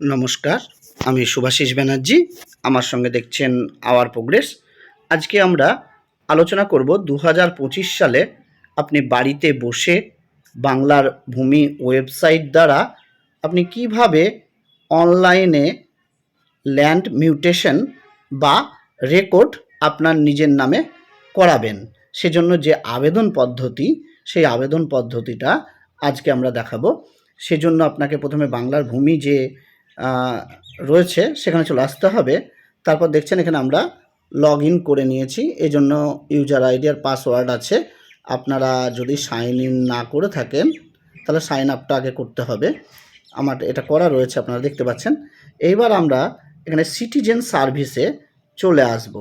নমস্কার, আমি সুভাষিস ব্যানার্জি, আমার সঙ্গে দেখছেন আওয়ার প্রোগ্রেস। আজকে আমরা আলোচনা করব দু সালে আপনি বাড়িতে বসে বাংলার ভূমি ওয়েবসাইট দ্বারা আপনি কীভাবে অনলাইনে ল্যান্ড মিউটেশন বা রেকর্ড আপনার নিজের নামে করাবেন। সেজন্য যে আবেদন পদ্ধতি, সেই আবেদন পদ্ধতিটা আজকে আমরা দেখাবো। সেজন্য আপনাকে প্রথমে বাংলার ভূমি যে রয়েছে, সেখানে চলে আসতে হবে। তারপর দেখছেন এখানে আমরা লগ ইন করে নিয়েছি। এই জন্য ইউজার আইডি আর পাসওয়ার্ড আছে। আপনারা যদি সাইন ইন না করে থাকেন, তাহলে সাইন আপটা আগে করতে হবে। আমার এটা করা রয়েছে, আপনারা দেখতে পাচ্ছেন। এইবার আমরা এখানে সিটিজেন সার্ভিসে চলে আসব।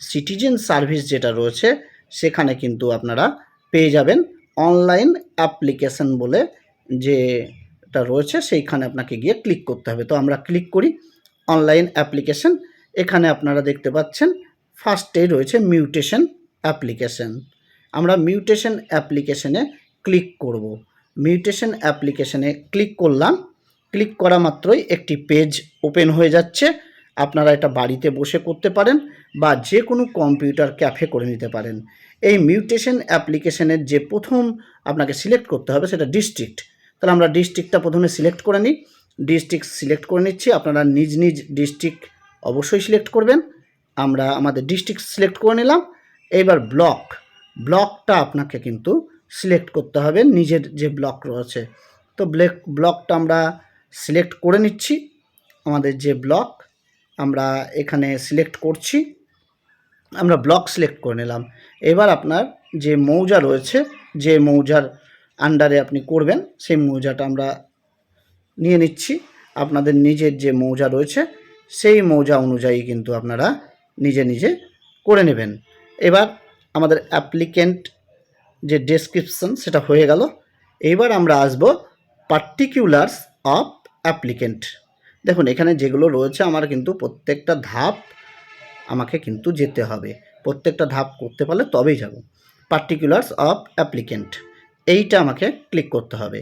সিটিজেন সার্ভিস যেটা রয়েছে, সেখানে কিন্তু আপনারা পেয়ে যাবেন। অনলাইন অ্যাপ্লিকেশন বলে যে টা রয়েছে, সেইখানে আপনাকে গিয়ে ক্লিক করতে হবে। তো আমরা ক্লিক করি অনলাইন অ্যাপ্লিকেশন। এখানে আপনারা দেখতে পাচ্ছেন ফার্স্টেই রয়েছে মিউটেশন অ্যাপ্লিকেশন। আমরা মিউটেশন অ্যাপ্লিকেশনে ক্লিক করব। মিউটেশন অ্যাপ্লিকেশনে ক্লিক করলাম। ক্লিক করা মাত্রই একটি পেজ ওপেন হয়ে যাচ্ছে। আপনারা এটা বাড়িতে বসে করতে পারেন বা যে কোনো কম্পিউটার ক্যাফে করে নিতে পারেন। এই মিউটেশন অ্যাপ্লিকেশনের যে প্রথম আপনাকে সিলেক্ট করতে হবে সেটা ডিস্ট্রিক্ট। তাহলে আমরা ডিস্ট্রিক্টটা প্রথমে সিলেক্ট করে নিই। ডিস্ট্রিক্ট সিলেক্ট করে নিচ্ছি। আপনারা নিজ নিজ ডিস্ট্রিক্ট অবশ্যই সিলেক্ট করবেন। আমরা আমাদের ডিস্ট্রিক্ট সিলেক্ট করে নিলাম। এইবার ব্লক ব্লকটা আপনাকে কিন্তু সিলেক্ট করতে হবে। নিজের যে ব্লক রয়েছে। তো ব্লেক ব্লকটা আমরা সিলেক্ট করে নিচ্ছি। আমাদের যে ব্লক আমরা এখানে সিলেক্ট করছি। আমরা ব্লক সিলেক্ট করে নিলাম। এবার আপনার যে মৌজা রয়েছে, যে মৌজার আন্ডারে আপনি করবেন, সেই মৌজাটা আমরা নিয়ে নিচ্ছি। আপনাদের নিজের যে মৌজা রয়েছে, সেই মৌজা অনুযায়ী কিন্তু আপনারা নিজে নিজে করে নেবেন। এবার আমাদের অ্যাপ্লিকেন্ট যে ডেসক্রিপশন সেটা হয়ে গেল। এইবার আমরা আসব পার্টিকুলার্স অফ অ্যাপ্লিকেন্ট দেখুন, এখানে যেগুলো রয়েছে, আমার কিন্তু প্রত্যেকটা ধাপ আমাকে কিন্তু যেতে হবে। প্রত্যেকটা ধাপ করতে পারলে তবেই যাব। পার্টিকুলার্স অফ অ্যাপ্লিকেন্ট এইটা আমাকে ক্লিক করতে হবে।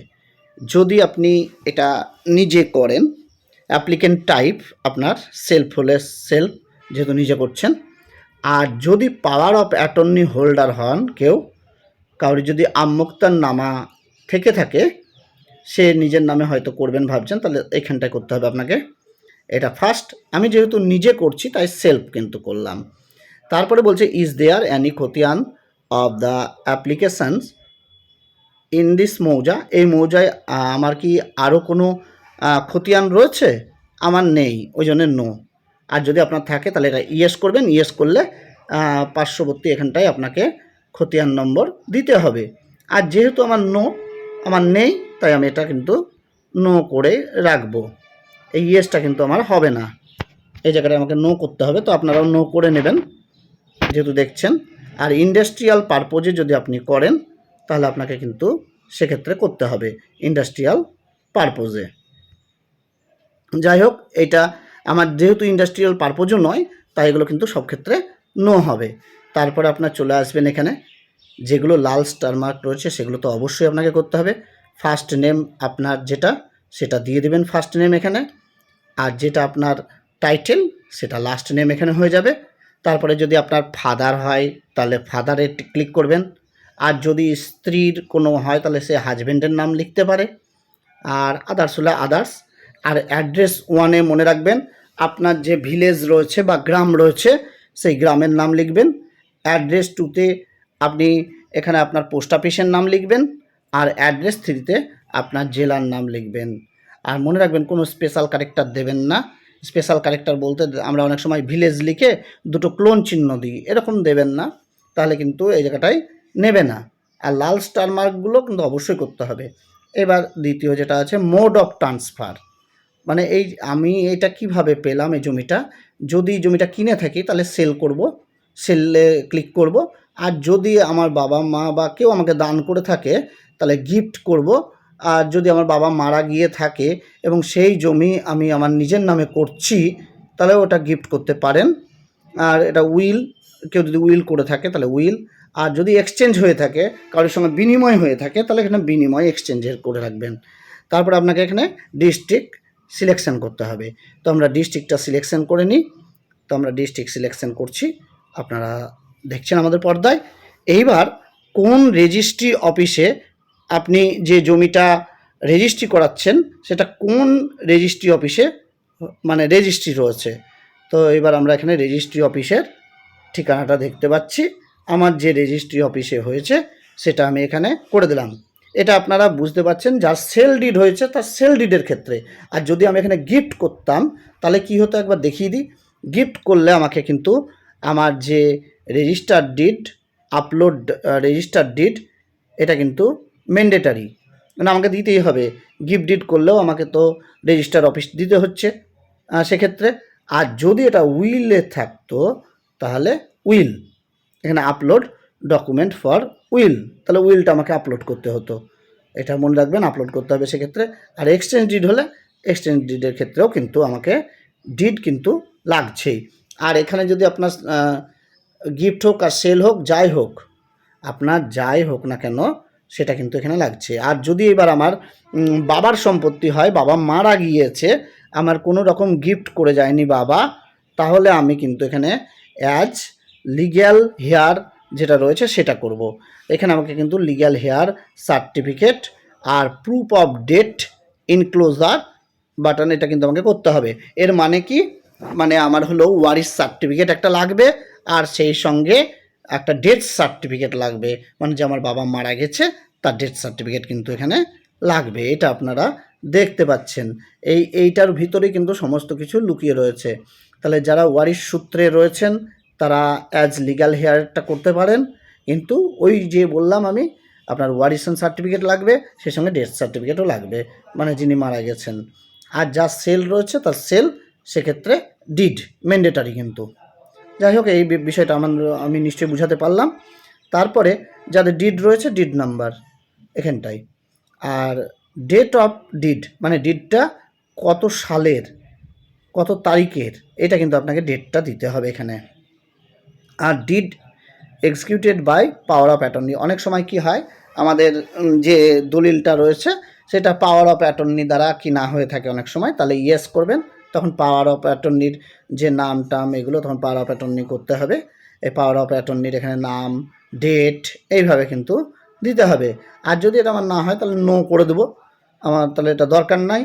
যদি আপনি এটা নিজে করেন অ্যাপ্লিকেন্ট টাইপ আপনার সেলফ হলে সেলফ যেহেতু নিজে করছেন, আর যদি পাওয়ার অফ অ্যাটর্নি হোল্ডার হন কেউ কাউরি যদি আম্মুক্তার নামা থেকে থাকে, সে নিজের নামে হয়তো করবেন ভাবছেন, তাহলে এখানটায় করতে হবে আপনাকে। এটা ফার্স্ট আমি যেহেতু নিজে করছি, তাই সেলফ কিন্তু করলাম। তারপরে বলছে is there any khatian of the applications in this mouza, এই মৌজায় আমার কি আরও কোনো খতিয়ান রয়েছে? আমার নেই, ওই জন্য নো আর যদি আপনার থাকে, তাহলে এটা ইয়েস করবেন ইয়েস করলে পার্শ্ববর্তী এখানটায় আপনাকে খতিয়ান নম্বর দিতে হবে। আর যেহেতু আমার নো আমার নেই, তাই আমি এটা কিন্তু নো করে রাখব। এই ইয়েসটা কিন্তু আমার হবে না। এই জায়গাটায় আমাকে নো করতে হবে, তো আপনারাও নো করে নেবেন, যেহেতু দেখছেন। আর ইন্ডাস্ট্রিয়াল পারপোজে যদি আপনি করেন তাহলে আপনাকে কিন্তু সেক্ষেত্রে করতে হবে ইন্ডাস্ট্রিয়াল পারপোজে যাই হোক এটা আমার যেহেতু ইন্ডাস্ট্রিয়াল পারপোজও নয়, তাই এগুলো কিন্তু সব ক্ষেত্রে নো হবে। তারপরে আপনার চলে আসবেন এখানে, যেগুলো লাল স্টার মার্ক রয়েছে, সেগুলো তো অবশ্যই আপনাকে করতে হবে। ফার্স্ট নেম আপনার যেটা, সেটা দিয়ে দেবেন ফার্স্ট নেম এখানে। আর যেটা আপনার টাইটেল সেটা লাস্ট নেম এখানে হয়ে যাবে। তারপরে যদি আপনার ফাদার হয়, তাহলে ফাদারে ক্লিক করবেন। আর যদি স্ত্রীর কোনো হয়, তাহলে সে হাজব্যান্ডের নাম লিখতে পারে। আর আদার্স হলে আদার্স আর অ্যাড্রেস ওয়ানে মনে রাখবেন, আপনার যে ভিলেজ রয়েছে বা গ্রাম রয়েছে, সেই গ্রামের নাম লিখবেন। অ্যাড্রেস টুতে আপনি এখানে আপনার পোস্ট অফিসের নাম লিখবেন, আর অ্যাড্রেস থ্রিতে আপনার জেলার নাম লিখবেন। আর মনে রাখবেন, কোনো স্পেশাল ক্যারেক্টার দেবেন না। স্পেশাল ক্যারেক্টার বলতে আমরা অনেক সময় ভিলেজ লিখে দুটো ক্লোন চিহ্ন দিই, এরকম দেবেন না। তাহলে কিন্তু এই জায়গাটায় নেবে না। আর লাল স্টার মার্কগুলো কিন্তু অবশ্যই করতে হবে। এবার দ্বিতীয় যেটা আছে মোড অফ ট্রান্সফার মানে এই আমি এটা কীভাবে পেলাম এই জমিটা? যদি জমিটা কিনে থাকি, তাহলে সেল করব। সেলে ক্লিক করব। আর যদি আমার বাবা, মা বা কেউ আমাকে দান করে থাকে, তাহলে গিফট করব। আর যদি আমার বাবা মারা গিয়ে থাকে এবং সেই জমি আমি আমার নিজের নামে করছি, তাহলে ওটা গিফট করতে পারেন। আর এটা উইল কেউ যদি উইল করে থাকে, তাহলে উইল আর যদি এক্সচেঞ্জ হয়ে থাকে, কারোর সঙ্গে বিনিময় হয়ে থাকে, তাহলে এখানে বিনিময় এক্সচেঞ্জের করে রাখবেন। তারপর আপনাকে এখানে ডিস্ট্রিক্ট সিলেকশন করতে হবে। তো আমরা ডিস্ট্রিক্টটা সিলেকশন করে নিই। তো আমরা ডিস্ট্রিক্ট সিলেকশন করছি। আপনারা দেখছেন আমাদের পর্দায়। এইবার কোন রেজিস্ট্রি অফিসে আপনি যে জমিটা রেজিস্ট্রি করাচ্ছেন, সেটা কোন রেজিস্ট্রি অফিসে মানে রেজিস্ট্রি রয়েছে? তো এবার আমরা এখানে রেজিস্ট্রি অফিসের ঠিকানাটা দেখতে পাচ্ছি। আমার যে রেজিস্ট্রি অফিসে হয়েছে, সেটা আমি এখানে করে দিলাম। এটা আপনারা বুঝতে পারছেন, যার সেল ডিড হয়েছে, তার সেল ডিডের ক্ষেত্রে। আর যদি আমি এখানে গিফট করতাম, তাহলে কি হতো একবার দেখিয়ে দিই? গিফট করলে আমাকে কিন্তু আমার যে register deed upload register deed এটা কিন্তু ম্যান্ডেটারি মানে আমাকে দিতেই হবে। গিফট ডিড করলেও আমাকে তো রেজিস্টার অফিস দিতে হচ্ছে সেক্ষেত্রে। আর যদি এটা উইলে থাকতো, তাহলে উইল এখানে আপলোড ডকুমেন্ট ফর উইল তাহলে উইলটা আমাকে আপলোড করতে হতো। এটা মনে রাখবেন আপলোড করতে হবে সেক্ষেত্রে। আর এক্সচেঞ্জ ডিড হলে এক্সচেঞ্জ ডিডের ক্ষেত্রেও কিন্তু আমাকে ডিড কিন্তু লাগছেই। আর এখানে যদি আপনার গিফট হোক আর সেল হোক, যাই হোক, আপনার যাই হোক না কেন, সেটা কিন্তু এখানে লাগছে। আর যদি এবার আমার বাবার সম্পত্তি হয়, বাবা মারা গিয়েছে, আমার কোনো রকম গিফট করে যায়নি বাবা, তাহলে আমি কিন্তু এখানে অ্যাজ লিগ্যাল হেয়ার যেটা রয়েছে সেটা করব। এখানে আমাকে কিন্তু legal heir certificate R proof of date enclosure button এটা কিন্তু আমাকে করতে হবে। এর মানে কি? মানে আমার হলো ওয়ারিস সার্টিফিকেট একটা লাগবে আর সেই সঙ্গে একটা ডেথ সার্টিফিকেট লাগবে। মানে যে আমার বাবা মারা গেছে, তার ডেথ সার্টিফিকেট কিন্তু এখানে লাগবে। এটা আপনারা দেখতে পাচ্ছেন। এই, এইটার ভিতরে কিন্তু সমস্ত কিছু লুকিয়ে রয়েছে। তাহলে যারা ওয়ারিস সূত্রে রয়েছেন তারা অ্যাজ লিগ্যাল হেয়ারটা করতে পারেন, কিন্তু ওই যে বললাম আমি, আপনার ওয়ারিশন সার্টিফিকেট লাগবে, সেই সঙ্গে ডেথ সার্টিফিকেটও লাগবে মানে যিনি মারা গেছেন। আর যা সেল রয়েছে, তার সেল সেক্ষেত্রে ডিড ম্যান্ডেটারি কিন্তু। যাই হোক, এই বিষয়টা আমার আমি নিশ্চয়ই বুঝাতে পারলাম। তারপরে যাদের ডিড রয়েছে ডিড নাম্বার এখানটায়। আর ডেট অফ ডিড মানে ডিডটা কত সালের, কত তারিখের, এটা কিন্তু আপনাকে ডেটটা দিতে হবে এখানে। আর deed executed by power of attorney অনেক সময় কি হয়, আমাদের যে দলিলটা রয়েছে, সেটা পাওয়ার অফ অ্যাটর্নি দ্বারা কি না হয়ে থাকে অনেক সময়, তাহলে ইয়েস করবেন, তখন পাওয়ার অফ অ্যাটর্নির যে নাম টাম এগুলো তখন পাওয়ার অফ অ্যাটর্নি করতে হবে। এই পাওয়ার অফ অ্যাটর্নির এখানে নাম ডেট এইভাবে কিন্তু দিতে হবে। আর যদি এটা আমার না হয়, তাহলে নো করে দেবো। আমার তাহলে এটা দরকার নাই।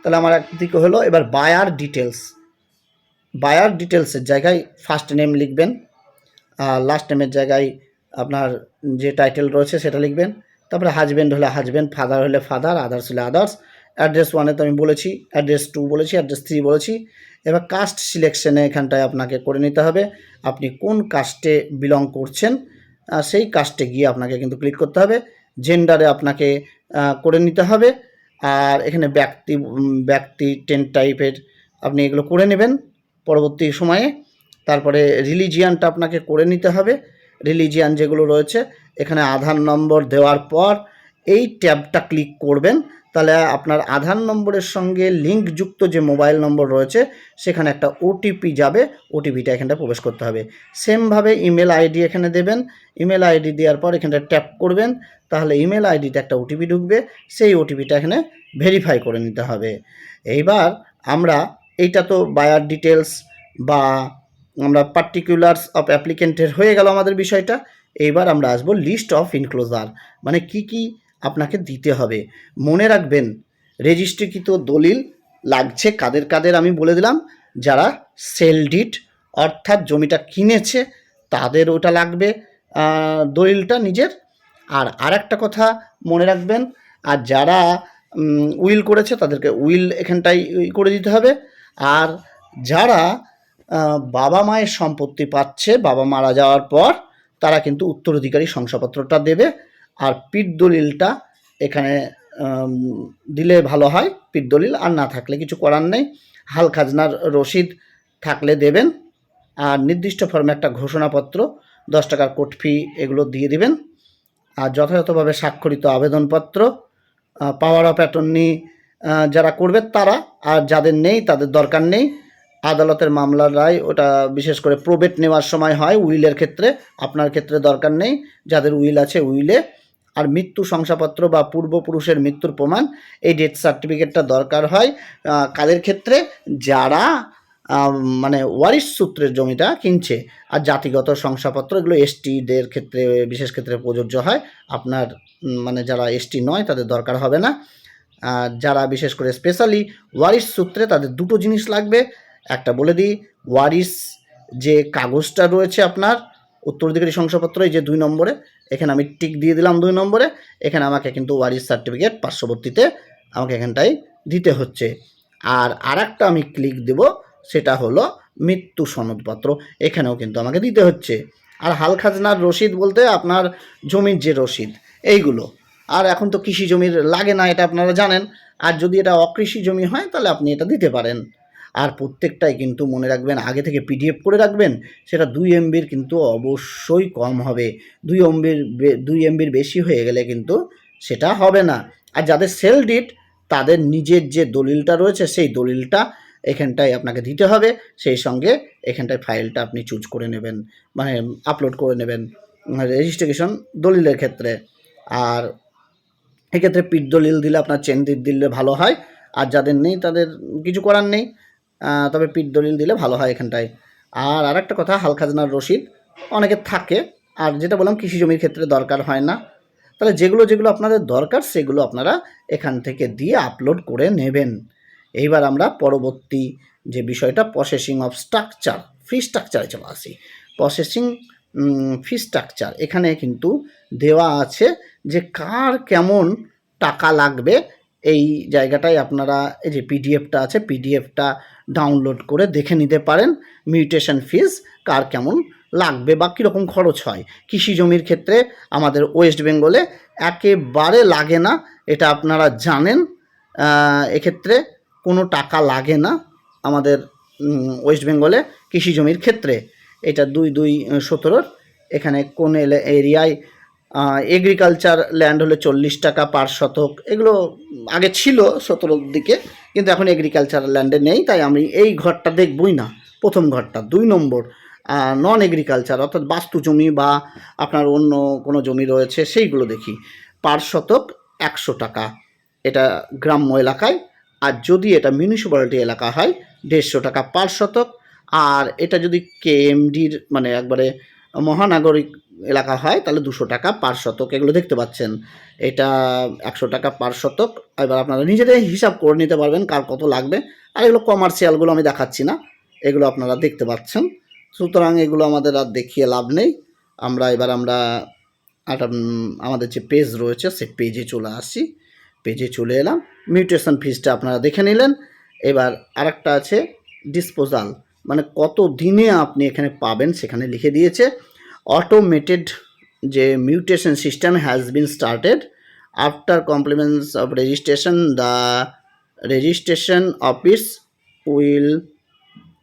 তাহলে আমার একদিকে হলো, এবার বায়ার ডিটেলস বায়ার ডিটেলসের জায়গায় ফার্স্ট নেম লিখবেন। লাস্ট নেমের জায়গায় আপনার যে টাইটেল রয়েছে সেটা লিখবেন। তারপরে হাজব্যান্ড হলে হাজব্যান্ড ফাদার হলে ফাদার আদার্স হলে আদার্স অ্যাড্রেস ওয়ানে তো আমি বলেছি অ্যাড্রেস টু বলেছি অ্যাড্রেস থ্রি বলেছি। এবার কাস্ট সিলেকশনে এখানটায় আপনাকে করে নিতে হবে, আপনি কোন কাস্টে বিলং করছেন সেই কাস্টে গিয়ে আপনাকে কিন্তু ক্লিক করতে হবে। জেন্ডারে আপনাকে করে নিতে হবে। আর এখানে ব্যক্তি ব্যক্তি টেন টাইপের আপনি এগুলো করে নেবেন। পরবর্তী সময়ে তারপরে রিলিজিয়ানটা আপনাকে করে নিতে হবে। রিলিজিয়ান যেগুলো রয়েছে, এখানে আধার নম্বর দেওয়ার পর এই ট্যাবটা ক্লিক করবেন। তাহলে আপনার আধার নম্বরের সঙ্গে লিঙ্কযুক্ত যে মোবাইল নম্বর রয়েছে, সেখানে একটা ওটিপি যাবে। ওটিপিটা এখানটা প্রবেশ করতে হবে। সেমভাবে ইমেল আইডি এখানে দেবেন। ইমেল আইডি দেওয়ার পর এখানটা ট্যাপ করবেন। তাহলে ইমেল আইডিতে একটা ওটিপি ঢুকবে। সেই ওটিপিটা এখানে ভেরিফাই করে নিতে হবে। এইবার আমরা এইটা তো বায়ার ডিটেলস বা আমরা পার্টিকুলার্স অফ অ্যাপ্লিকেন্টের হয়ে গেল আমাদের বিষয়টা। এইবার আমরা আসব লিস্ট অফ ইনক্লোজার মানে কি কি আপনাকে দিতে হবে। মনে রাখবেন রেজিস্ট্রিকৃত দলিল লাগছে কাদের কাদের আমি বলে দিলাম। যারা সেল ডিট অর্থাৎ জমিটা কিনেছে, তাদের ওটা লাগবে দলিলটা নিজের। আর আরেকটা কথা মনে রাখবেন, আর যারা উইল করেছে, তাদেরকে উইল এখানটায় ই করে দিতে হবে। আর যারা বাবা মায়ের সম্পত্তি পাচ্ছে, বাবা মারা যাওয়ার পর তারা কিন্তু উত্তরাধিকারী শংসাপত্রটা দেবে আর পিঠ দলিলটা এখানে দিলে ভালো হয়, পিঠ দলিল আর না থাকলে কিছু করার নেই। হাল খাজনার রসিদ থাকলে দেবেন আর নির্দিষ্ট ফর্মে একটা ঘোষণাপত্র, দশ টাকার কোর্ট ফি এগুলো দিয়ে দিবেন। আর যথাযথভাবে স্বাক্ষরিত আবেদনপত্র পাওয়ার অফ অ্যাটর্নি যারা করবে তারা, আর যাদের নেই তাদের দরকার নেই। আদালতের মামলার রায় ওটা বিশেষ করে প্রবেট নেওয়ার সময় হয়, উইলের ক্ষেত্রে। আপনার ক্ষেত্রে দরকার নেই, যাদের উইল আছে উইলে। আর মৃত্যু শংসাপত্র বা পূর্বপুরুষের মৃত্যুর প্রমাণ, এই ডেথ সার্টিফিকেটটা দরকার হয়। কাদের ক্ষেত্রে? যারা মানে ওয়ারিস সূত্রের জমিটা কিনছে, আর জাতিগত শংসাপত্র, এগুলো এসটিদের ক্ষেত্রে, বিশেষ ক্ষেত্রে প্রযোজ্য হয়। আপনার মানে যারা এসটি নয়, তাদের দরকার হবে না। যারা বিশেষ করে স্পেশালি ওয়ারিস সূত্রে, তাদের দুটো জিনিস লাগবে। একটা বলে দিই ওয়ারিস যে কাগজটা রয়েছে আপনার উত্তরাধিকারী শংসাপত্র, এই যে দুই নম্বরে, এখানে আমি টিক দিয়ে দিলাম দুই নম্বরে, এখানে আমাকে কিন্তু ওয়ারিস সার্টিফিকেট পার্শ্ববর্তীতে আমাকে এখানটায় দিতে হচ্ছে। আর আরেকটা আমি ক্লিক দেব, সেটা হলো মৃত্যু সনদপত্র, এখানেও কিন্তু আমাকে দিতে হচ্ছে। আর হাল খাজনার রসিদ বলতে আপনার জমির যে রসিদ, এইগুলো। আর এখন তো কৃষি জমির লাগে না, এটা আপনারা জানেন। আর যদি এটা অকৃষি জমি হয়, তাহলে আপনি এটা দিতে পারেন। আর প্রত্যেকটাই কিন্তু মনে রাখবেন, আগে থেকে পিডিএফ করে রাখবেন, সেটা দুই এমবির কিন্তু অবশ্যই কম হবে। দুই এমবির দুই এমবির বেশি হয়ে গেলে কিন্তু সেটা হবে না। আর যাদের সেল ডিট তাদের নিজের যে দলিলটা রয়েছে, সেই দলিলটা এখানটায় আপনাকে দিতে হবে। সেই সঙ্গে এখানটায় ফাইলটা আপনি চুজ করে নেবেন মানে আপলোড করে নেবেন রেজিস্ট্রেশন দলিলের ক্ষেত্রে। আর এক্ষেত্রে পিঠ দলিল দিলে আপনার চেন দিলে ভালো হয়। আর যাদের নেই, তাদের কিছু করার নেই। তবে পিঠ দলিল দিলে ভালো হয় এখানটায়। আর আরেকটা কথা, হাল খাজনার রসিদ অনেকের থাকে, আর যেটা বললাম কৃষি জমির ক্ষেত্রে দরকার হয় না। তাহলে যেগুলো যেগুলো আপনাদের দরকার, সেগুলো আপনারা এখান থেকে দিয়ে আপলোড করে নেবেন। এইবার আমরা পরবর্তী যে বিষয়টা প্রসেসিং অফ স্ট্রাকচার ফ্রি স্ট্রাকচারে চলে আসি। প্রসেসিং ফি স্ট্রাকচার এখানে কিন্তু দেওয়া আছে যে কার কেমন টাকা লাগবে। এই জায়গাটায় আপনারা, এই যে পিডিএফটা আছে পিডিএফটা ডাউনলোড করে দেখে নিতে পারেন মিউটেশন ফিজ কার কেমন লাগবে বা কীরকম খরচ হয়। কৃষি জমির ক্ষেত্রে আমাদের ওয়েস্ট বেঙ্গলে একেবারে লাগে না, এটা আপনারা জানেন। এক্ষেত্রে কোনো টাকা লাগে না আমাদের ওয়েস্ট বেঙ্গলে কৃষি জমির ক্ষেত্রে। এটা দুই দুই সতেরোর এখানে কোন এরিয়ায় এগ্রিকালচার ল্যান্ড হলে চল্লিশ টাকা পার শতক। এগুলো আগে ছিল সতেরোর দিকে, কিন্তু এখন এগ্রিকালচার ল্যান্ডে নেই, তাই আমি এই ঘরটা দেখবই না। প্রথম ঘরটা, দুই নম্বর। নন এগ্রিকালচার অর্থাৎ বাস্তু জমি বা আপনার অন্য কোনো জমি রয়েছে, সেইগুলো দেখি। পার শতক একশো টাকা। এটা গ্রাম্য এলাকায়, আর যদি এটা মিউনিসিপ্যালিটি এলাকা হয়, দেড়শো টাকা পার শতক। আর এটা যদি কেএমডির মানে একবারে মহানাগরিক এলাকা হয়, তাহলে দুশো টাকা পার শতক, এগুলো দেখতে পাচ্ছেন। এটা একশো টাকা পার শতক। এবার আপনারা নিজেরাই হিসাব করে নিতে পারবেন কার কত লাগবে। আর এগুলো কমার্শিয়ালগুলো আমি দেখাচ্ছি না, এগুলো আপনারা দেখতে পাচ্ছেন। সুতরাং এগুলো আমাদের আর দেখিয়ে লাভ নেই। আমরা এবার আমরা একটা আমাদের যে পেজ রয়েছে সেই পেজে চলে আসি। পেজে চলে এলাম। মিউটেশন ফিজটা আপনারা দেখে নিলেন। এবার আরেকটা আছে ডিসপোজাল মানে কত দিনে আপনি এখানে পাবেন সেখানে লিখে দিয়েছে অটোমেটেড যে mutation system has been started after compliments of registration the registration office will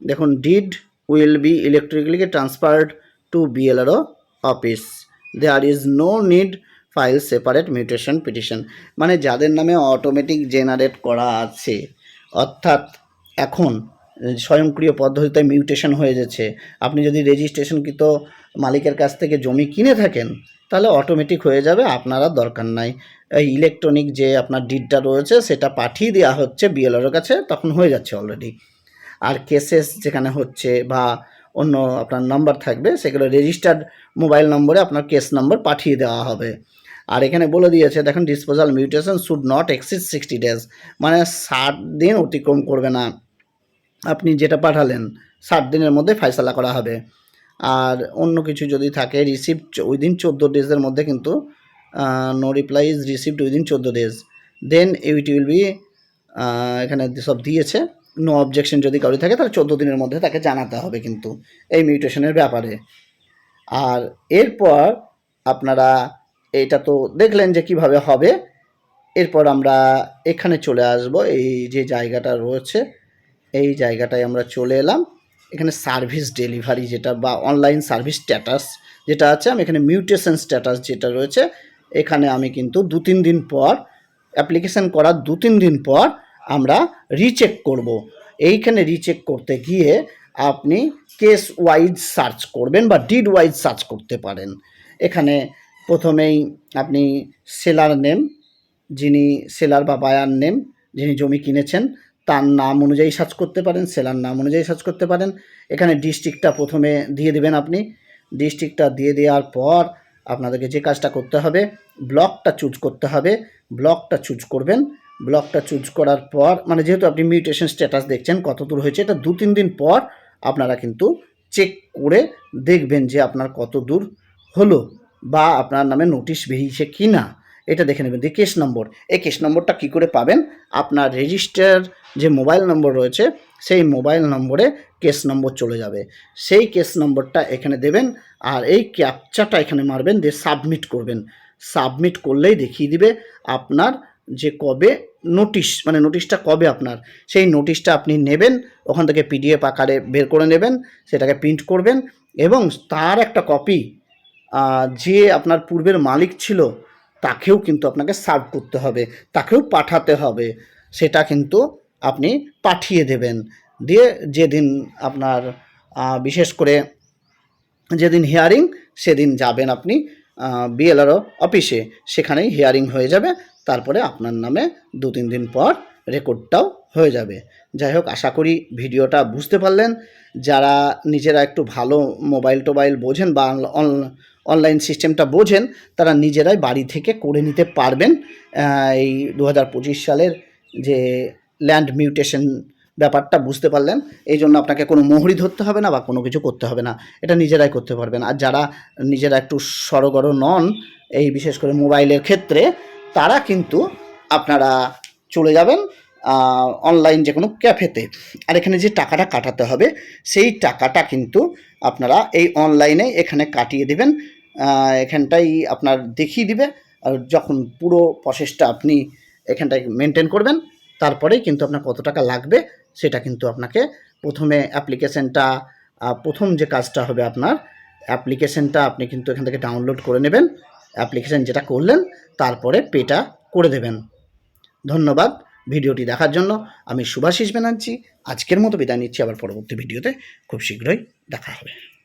দেখুন deed will be electrically transferred to BLRO office there is no need file separate mutation petition মানে যাদের নামে অটোমেটিক জেনারেট করা আছে, অর্থাৎ এখন স্বয়ংক্রিয় পদ্ধতিতে মিউটেশন হয়ে যাচ্ছে। আপনি যদি রেজিস্ট্রেশনকৃত মালিকের কাছ থেকে জমি কিনে থাকেন, তাহলে অটোমেটিক হয়ে যাবে, আপনারা দরকার নাই। এই ইলেকট্রনিক যে আপনার ডিডটা রয়েছে, সেটা পাঠিয়ে দেওয়া হচ্ছে বিএলআর কাছে, তখন হয়ে যাচ্ছে অলরেডি আর কেসেস যেখানে হচ্ছে বা অন্য আপনার নাম্বার থাকবে, সেগুলো রেজিস্টার্ড মোবাইল নম্বরে আপনার কেস নম্বর পাঠিয়ে দেওয়া হবে। আর এখানে বলে দিয়েছে, দেখেন disposal mutation should not exceed sixty days মানে ষাট দিন অতিক্রম করবে না। আপনি যেটা পাঠালেন ষাট দিনের মধ্যে ফাইসলা করা হবে। আর অন্য কিছু যদি থাকে রিসিপ্ট উইদিন চোদ্দ ডেজের মধ্যে কিন্তু no reply is received within চোদ্দ days then it will be এখানে সব দিয়েছে। নো অবজেকশন যদি কারও থাকে, তাহলে চোদ্দ দিনের মধ্যে তাকে জানাতে হবে কিন্তু, এই মিউটেশনের ব্যাপারে। আর এরপর আপনারা এটা তো দেখলেন যে কীভাবে হবে। এরপর আমরা এখানে চলে আসব, এই যে জায়গাটা রয়েছে এই জায়গাটায় আমরা চলে এলাম। এখানে সার্ভিস ডেলিভারি যেটা বা অনলাইন সার্ভিস স্ট্যাটাস যেটা আছে, আমি এখানে মিউটেশন স্ট্যাটাস যেটা রয়েছে, এখানে আমি কিন্তু দু তিন দিন পর অ্যাপ্লিকেশন করার দু তিন দিন পর আমরা রিচেক করব। এইখানে রিচেক করতে গিয়ে আপনি কেস ওয়াইজ সার্চ করবেন বা ডিড ওয়াইজ সার্চ করতে পারেন। এখানে প্রথমেই আপনি সেলার নেম যিনি সেলার বা বায়ার নেম যিনি জমি কিনেছেন তার নাম অনুযায়ী সার্চ করতে পারেন, সেলার নাম অনুযায়ী সার্চ করতে পারেন। এখানে ডিস্ট্রিক্টটা প্রথমে দিয়ে দেবেন আপনি। ডিস্ট্রিক্টটা দিয়ে দেওয়ার পর আপনাদেরকে যে কাজটা করতে হবে, ব্লকটা চুজ করতে হবে। ব্লকটা চুজ করবেন। ব্লকটা চুজ করার পর মানে যেহেতু আপনি মিউটেশন স্ট্যাটাস দেখছেন, কত দূর হয়েছে, এটা দু তিন দিন পর আপনারা কিন্তু চেক করে দেখবেন যে আপনার কত দূর হলো বা আপনার নামে নোটিশ বেরিয়েছে কি না এটা দেখে নেবেন দিয়ে কেস নম্বর। এই কেস নম্বরটা কী করে পাবেন? আপনার রেজিস্টার যে মোবাইল নম্বর রয়েছে, সেই মোবাইল নম্বরে কেস নম্বর চলে যাবে। সেই কেস নম্বরটা এখানে দেবেন, আর এই ক্যাপচাটা এখানে মারবেন, দিয়ে সাবমিট করবেন। সাবমিট করলেই দেখিয়ে দিবে আপনার যে কবে নোটিশ মানে নোটিশটা কবে আপনার। সেই নোটিশটা আপনি নেবেন, ওখান থেকে পিডিএফ আকারে বের করে নেবেন, সেটাকে প্রিন্ট করবেন, এবং তার একটা কপি যে আপনার পূর্বের মালিক ছিল তাকেও কিন্তু আপনাকে সার্ভ করতে হবে, তাকেও পাঠাতে হবে। সেটা কিন্তু আপনি পাঠিয়ে দেবেন। দিয়ে যেদিন আপনার বিশেষ করে যেদিন হিয়ারিং সেদিন যাবেন আপনি বিএলআরও অফিসে। সেখানেই হিয়ারিং হয়ে যাবে, তারপরে আপনার নামে দু তিন দিন পর রেকর্ডটাও হয়ে যাবে। যাই হোক, আশা করি ভিডিওটা বুঝতে পারলেন। যারা নিজেরা একটু ভালো মোবাইল টোবাইল বোঝেন বা অনলাইন সিস্টেমটা বোঝেন, তারা নিজেরাই বাড়ি থেকে করে নিতে পারবেন। এই দু হাজার পঁচিশ সালের যে ল্যান্ড মিউটেশন ব্যাপারটা বুঝতে পারলেন, এই জন্য আপনাকে কোনো মোহরি ধরতে হবে না বা কোনো কিছু করতে হবে না। এটা নিজেরাই করতে পারবেন। আর যারা নিজেরা একটু সরগর নন, এই বিশেষ করে মোবাইলের ক্ষেত্রে, তারা কিন্তু আপনারা চলে যাবেন অনলাইন যে কোনো ক্যাফেতে। আর এখানে যে টাকাটা কাটাতে হবে, সেই টাকাটা কিন্তু আপনারা এই অনলাইনে এখানে কাটিয়ে দেবেন। এখানটাই আপনার দেখিয়ে দিবে। আর যখন পুরো প্রসেসটা আপনি এখানটায় মেনটেন করবেন, তারপরেই কিন্তু আপনার কত টাকা লাগবে, সেটা কিন্তু আপনাকে প্রথমে অ্যাপ্লিকেশনটা প্রথম যে কাজটা হবে আপনার অ্যাপ্লিকেশনটা আপনি কিন্তু এখান থেকে ডাউনলোড করে নেবেন। অ্যাপ্লিকেশন যেটা করলেন, তারপরে পেটা করে দেবেন। ধন্যবাদ ভিডিওটি দেখার জন্য। আমি সুভাষিস ব্যানার্জি, আজকের মতো বিদায় নিচ্ছি। আবার পরবর্তী ভিডিওতে খুব শীঘ্রই দেখা হবে।